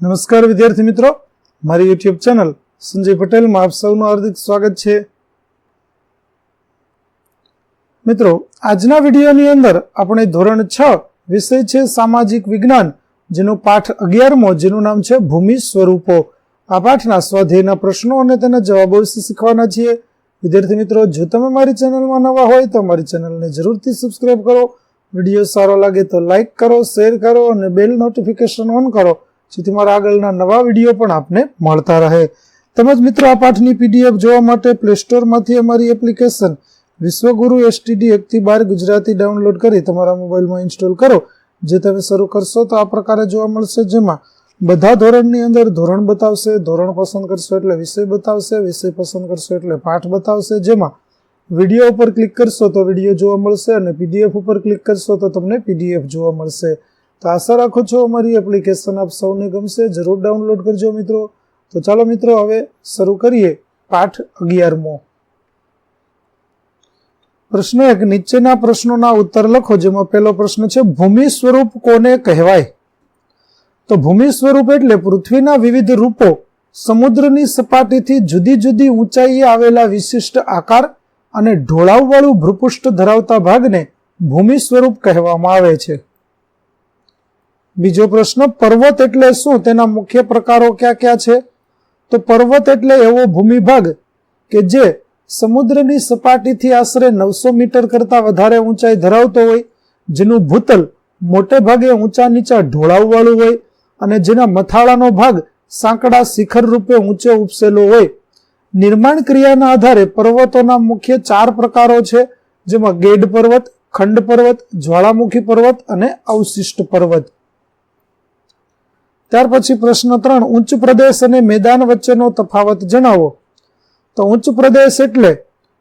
નમસ્કાર વિદ્યાર્થી મિત્રો. મારી યુટ્યુબ ચેનલ સંજય પટેલમાં આપ સૌનું હાર્દિક સ્વાગત છે. મિત્રો, આજના વિડીયોની અંદર આપણે ધોરણ છ વિષય છે સામાજિક વિજ્ઞાન, જેનો પાઠ અગિયારમો, જેનું નામ છે ભૂમિ સ્વરૂપો. આ પાઠના સ્વાધ્યાયના પ્રશ્નો અને તેના જવાબો વિશે શીખવાના છીએ. વિદ્યાર્થી મિત્રો, જો તમે મારી ચેનલમાં નવા હોય તો મારી ચેનલને જરૂરથી સબસ્ક્રાઈબ કરો. વીડિયો સારો લાગે તો લાઈક કરો શેર કરો અને બેલ નોટિફિકેશન ઓન કરો. જેથી મારા આગળના નવા વીડિયો પણ આપને મળતા રહે. તેમજ મિત્રો, આ પાઠની પીડીએફ જોવા માટે પ્લે સ્ટોરમાંથી અમારી એપ્લિકેશન વિશ્વગુરુ એસટીડી એકથી બાર ગુજરાતી ડાઉનલોડ કરી તમારા મોબાઈલમાં ઇન્સ્ટોલ કરો. જે તમે શરૂ કરશો તો આ પ્રકારે જોવા મળશે, જેમાં બધા ધોરણની અંદર ધોરણ બતાવશે, ધોરણ પસંદ કરશો એટલે વિષય બતાવશે, વિષય પસંદ કરશો એટલે પાઠ બતાવશે, જેમાં વીડિયો ઉપર ક્લિક કરશો તો વીડિયો જોવા મળશે અને પીડીએફ ઉપર ક્લિક કરશો તો તમને પીડીએફ જોવા મળશે. તો આશા રાખું છું અમારી એપ્લિકેશન આપ સૌને ગમશે. જરૂર ડાઉનલોડ કરજો મિત્રો. તો ચાલો મિત્રો, હવે શરૂ કરીએ પાઠ અગિયારમો. પ્રશ્ન એક, નીચેના પ્રશ્નોના ઉત્તર લખો, જેમાં પહેલો પ્રશ્ન છે, ભૂમિ સ્વરૂપ કોને કહેવાય? તો ભૂમિ સ્વરૂપ એટલે પૃથ્વીના વિવિધ રૂપો સમુદ્રની સપાટીથી જુદી જુદી ઊંચાઈએ આવેલા વિશિષ્ટ આકાર અને ઢોળાવવાળું ભૂપૃષ્ઠ ધરાવતા ભાગને ભૂમિ સ્વરૂપ કહેવામાં આવે છે. બીજો પ્રશ્ન, પર્વત એટલે શું? તેના મુખ્ય પ્રકારો ક્યાં ક્યાં છે? તો પર્વત એટલે એવો ભૂમિભાગ કે જે સમુદ્રની સપાટીથી આશરે નવસો મીટર કરતા વધારે ઊંચાઈ ધરાવતો હોય, જેનું ભૂતલ મોટે ભાગે ઊંચા નીચા ઢોળાવવાળું હોય અને જેના મથાળાનો ભાગ સાંકડા શિખર રૂપે ઊંચે ઉપસેલો હોય. નિર્માણ ક્રિયાના આધારે પર્વતોના મુખ્ય ચાર પ્રકારો છે, જેમાં ગેડ પર્વત, ખંડ પર્વત, જ્વાળામુખી પર્વત અને અવશિષ્ટ પર્વત. ત્યાર પછી પ્રશ્ન ત્રણ, ઉચ્ચ પ્રદેશ અને મેદાન વચ્ચેનો તફાવત જણાવો. તો ઉચ્ચ પ્રદેશ એટલે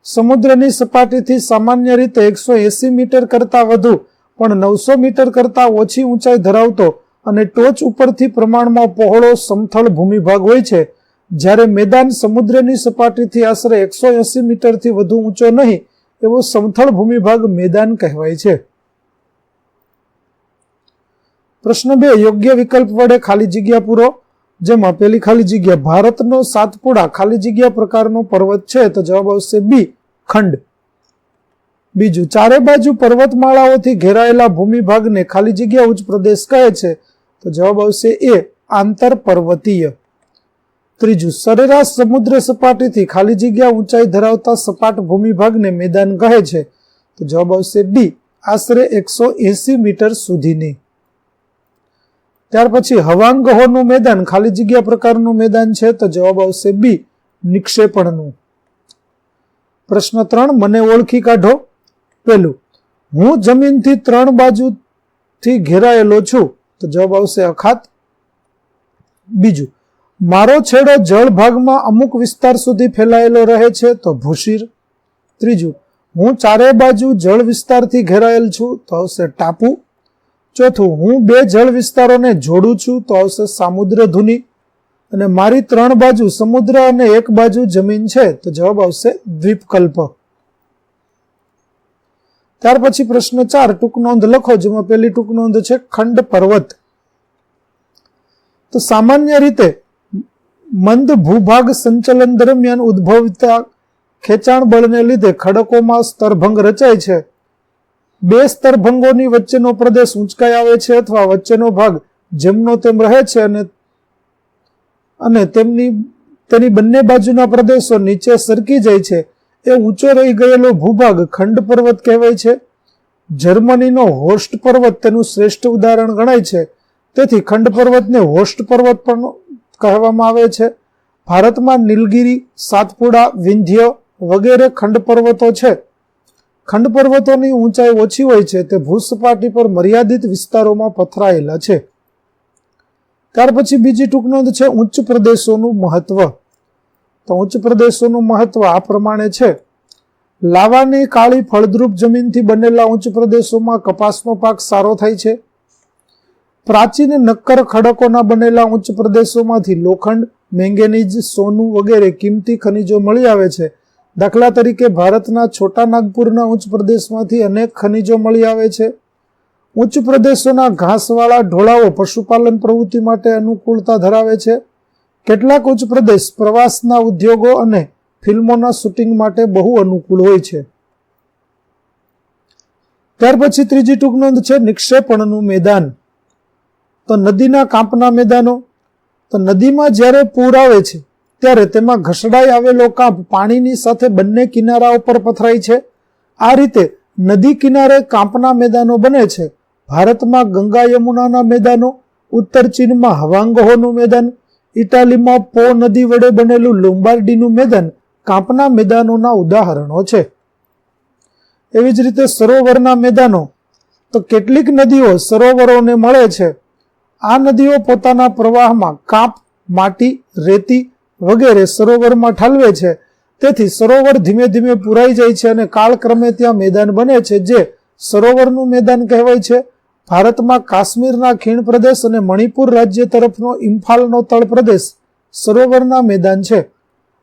સમુદ્રની સપાટીથી સામાન્ય રીતે એકસો એસી મીટર કરતા વધુ, પણ નવસો મીટર કરતા ઓછી ઊંચાઈ ધરાવતો અને ટોચ ઉપરથી પ્રમાણમાં પહોળો સમથળ ભૂમિભાગ હોય છે. જ્યારે મેદાન સમુદ્રની સપાટીથી આશરે એકસો એસી મીટરથી વધુ ઊંચો નહીં, એવો સમથળ ભૂમિભાગ મેદાન કહેવાય છે. પ્રશ્ન બે, યોગ્ય વિકલ્પ વડે ખાલી જગ્યા પૂરો. જેમાં પેલી ખાલી જગ્યા, ભારતનો સાતપુડા ખાલી જગ્યા પ્રકારનો પર્વત છે, તો જવાબ આવશે બી, ખંડ. બીજું, ચારે બાજુ પર્વતમાળાઓથી ઘેરાયેલા ભૂમિભાગને ખાલી જગ્યા ઉચ્ચ પ્રદેશ કહે છે, તો જવાબ આવશે એ આંતર પર્વતીય ત્રીજું, સરેરાશ સમુદ્ર સપાટીથી ખાલી જગ્યા ઊંચાઈ ધરાવતા સપાટ ભૂમિભાગને મેદાન કહે છે, તો જવાબ આવશે ડી, આશરે એકસો મીટર સુધીની. ત્યાર પછી હવાંગહોનું મેદાન, ખાલી જગ્યા પ્રકારનું મેદાન છે તો જવાબ આવશે બી, નિક્ષેપણનું. પ્રશ્ન ત્રણ, મને ઓળખી કાઢો. પેલું હું જમીનથી ત્રણ બાજુથી ઘેરાયેલો છું તો જવાબ આવશે અખાત. બીજું, મારો છેડો જળ ભાગમાં અમુક વિસ્તાર સુધી ફેલાયેલો રહે છે તો ભૂશીર. ત્રીજું, હું ચારે બાજુ જળ વિસ્તારથી ઘેરાયેલ છું તો આવશે ટાપુ. ચોથું, હું બે જળ વિસ્તારોને જોડું છું, તો આવશે સામુદ્ર ધુની. અને મારી ત્રણ બાજુ સમુદ્ર અને એક બાજુ જમીન છે, તો જવાબ આવશે દ્વીપકલ્પ. ત્યાર પછી પ્રશ્ન ચાર, ટૂંક નોંધ લખો, જેમાં પેલી ટૂંક નોંધ છે, ખંડ પર્વત. તો સામાન્ય રીતે મંદ ભૂભાગ સંચલન દરમિયાન ઉદ્ભવતા ખેંચાણ બળને લીધે ખડકોમાં સ્તરભંગ રચાય છે. બે સ્તરભંગોની વચ્ચેનો પ્રદેશ ઊંચકાઈ આવે છે અથવા વચ્ચેનો ભાગ જેમનો તેમ રહે છે અને અને તેમની, તેની બંને બાજુના પ્રદેશો નીચે સરકી જાય છે. એ ઊંચો રહી ગયેલો ભૂભાગ ખંડ પર્વત કહેવાય છે. જર્મનીનો હોસ્ટ પર્વત તેનું શ્રેષ્ઠ ઉદાહરણ ગણાય છે. તેથી ખંડ પર્વતને હોસ્ટ પર્વત પણ કહેવામાં આવે છે. ભારતમાં નીલગીરી, સાતપુડા, વિંધ્ય વગેરે ખંડ પર્વતો છે. ખંડ પર્વતોની ઊંચાઈ ઓછી હોય છે તે ભૂસપાટી પર મર્યાદિત વિસ્તારોમાં પથરાયેલા છે. ત્યાર પછી બીજી ટૂંક નોંધ છે ઉચ્ચ પ્રદેશોનું મહત્વ. તો ઉચ્ચ પ્રદેશોનું મહત્વ આ પ્રમાણે છે. લાવાની કાળી ફળદ્રુપ જમીનથી બનેલા ઉચ્ચ પ્રદેશોમાં કપાસનો પાક સારો થાય છે. પ્રાચીન નક્કર ખડકોના બનેલા ઉચ્ચ પ્રદેશોમાંથી લોખંડ, મેંગેનીઝ, સોનું વગેરે કિંમતી ખનિજો મળી આવે છે. દાખલા તરીકે ભારતના છોટા નાગપુરના ઉચ્ચ પ્રદેશમાંથી અનેક ખનિજો મળી આવે છે. ઉચ્ચ પ્રદેશોના ઘાસવાળા ઢોળાવો પશુપાલન પ્રવૃત્તિ માટે અનુકૂળતા ધરાવે છે. કેટલાક ઉચ્ચ પ્રદેશ પ્રવાસના ઉદ્યોગો અને ફિલ્મોના શૂટિંગ માટે બહુ અનુકૂળ હોય છે. ત્યાર પછી ત્રીજી ટૂંક નોંધ છે નિક્ષેપણનું મેદાન. તો નદીના કાંપના મેદાનો. તો નદીમાં જ્યારે પૂર આવે છે ત્યારે તેમાં ઘસડાઈ આવેલો કાંપ પાણીની સાથે બંને કિનારા ઉપર પથરાય છે. આ રીતે નદી કિનારે કાંપના મેદાનો બને છે. ભારતમાં ગંગા યમુનાના મેદાનો, ઉત્તર ચીનમાં હવાંગહોનું મેદાન, ઇટાલીમાં પો નદી વડે બનેલું લોમ્બાર્ડીનું મેદાન કાંપના મેદાનોના ઉદાહરણો છે. એવી જ રીતે સરોવરના મેદાનો. તો કેટલીક નદીઓ સરોવરોને મળે છે. આ નદીઓ પોતાના પ્રવાહમાં કાંપ, માટી, રેતી વગેરે સરોવરમાં ઠાલવે છે. તેથી સરોવર ધીમે ધીમે પુરાઈ જાય છે અને કાળક્રમે ત્યાં મેદાન બને છે, જે સરોવરનું મેદાન કહેવાય છે. ભારતમાં કાશ્મીરના ખીણ પ્રદેશ અને મણિપુર રાજ્ય તરફનો ઇમ્ફાલનો તળ પ્રદેશ સરોવરના મેદાન છે.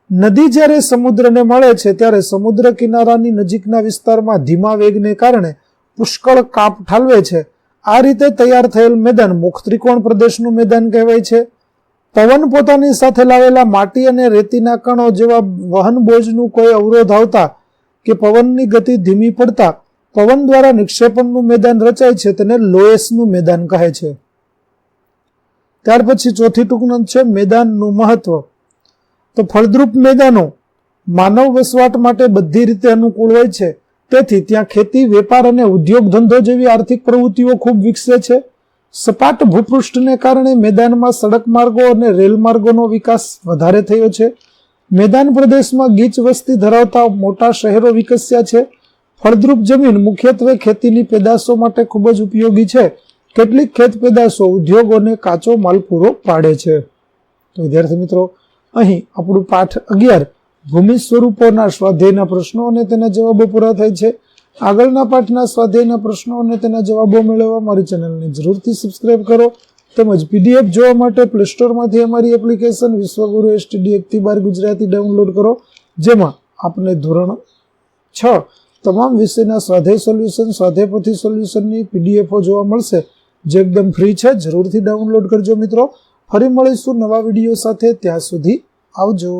નદી જ્યારે સમુદ્રને મળે છે, ત્યારે સમુદ્ર કિનારાની નજીકના વિસ્તારમાં ધીમા વેગને કારણે પુષ્કળ કાપ ઠાલવે છે. આ રીતે તૈયાર થયેલ મેદાન મુખ ત્રિકોણ પ્રદેશનું મેદાન કહેવાય છે. પવન પોતાની સાથે લાવેલા માટી અને રેતીના કણો જેવા વહન બોજનું કોઈ અવરોધ આવતા કે પવનની ગતિ ધીમી પડતા, પવન દ્વારા નિક્ષેપણનું મેદાન રચાય છે તેને લોએસનું મેદાન કહે છે. ત્યાર પછી ચોથી ટૂંકનંદ છે મેદાનનું મહત્વ. તો ફળદ્રુપ મેદાનો માનવ વસવાટ માટે બધી રીતે અનુકૂળ હોય છે. તેથી ત્યાં ખેતી, વેપાર અને ઉદ્યોગ ધંધો જેવી આર્થિક પ્રવૃત્તિઓ ખૂબ વિકસે છે. સપાટ ભૂપૃષ્ઠને કારણે મેદાનમાં સડક માર્ગો અને રેલ માર્ગોનો વિકાસ વધારે થયો છે. મેદાન પ્રદેશમાં ગીચ વસ્તી ધરાવતા મોટા શહેરો વિકસ્યા છે. ફળદ્રુપ જમીન મુખ્યત્વે ખેતીની પેદાશો માટે ખૂબ જ ઉપયોગી છે. કેટલીક ખેત પેદાશો ઉદ્યોગોને કાચો માલ પૂરો પાડે છે. તો વિદ્યાર્થી મિત્રો, અહીં આપણું પાઠ અગિયાર, ભૂમિ સ્વરૂપોના સ્વાધ્યાયના પ્રશ્નો અને તેના જવાબો પૂરા થાય છે. આગળના પાઠના સ્વાધ્યાયના પ્રશ્નો અને તેના જવાબો મેળવવા મારી ચેનલને જરૂરથી સબસ્ક્રાઇબ કરો. તેમજ પીડીએફ જોવા માટે પ્લે સ્ટોરમાંથી અમારી એપ્લિકેશન વિશ્વગુરુ એસટીડી એકથી બાર ગુજરાતી ડાઉનલોડ કરો. જેમાં આપને ધોરણ છ તમામ વિષયના સ્વાધ્યાય સોલ્યુશન સ્વાધ્યાયપોથી સોલ્યુશનની પીડીએફો જોવા મળશે. જે એકદમ ફ્રી છે, જરૂરથી ડાઉનલોડ કરજો મિત્રો. ફરી મળીશું નવા વીડિયો સાથે. ત્યાં સુધી આવજો.